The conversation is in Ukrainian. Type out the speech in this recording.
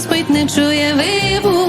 розбить, не чує вибух.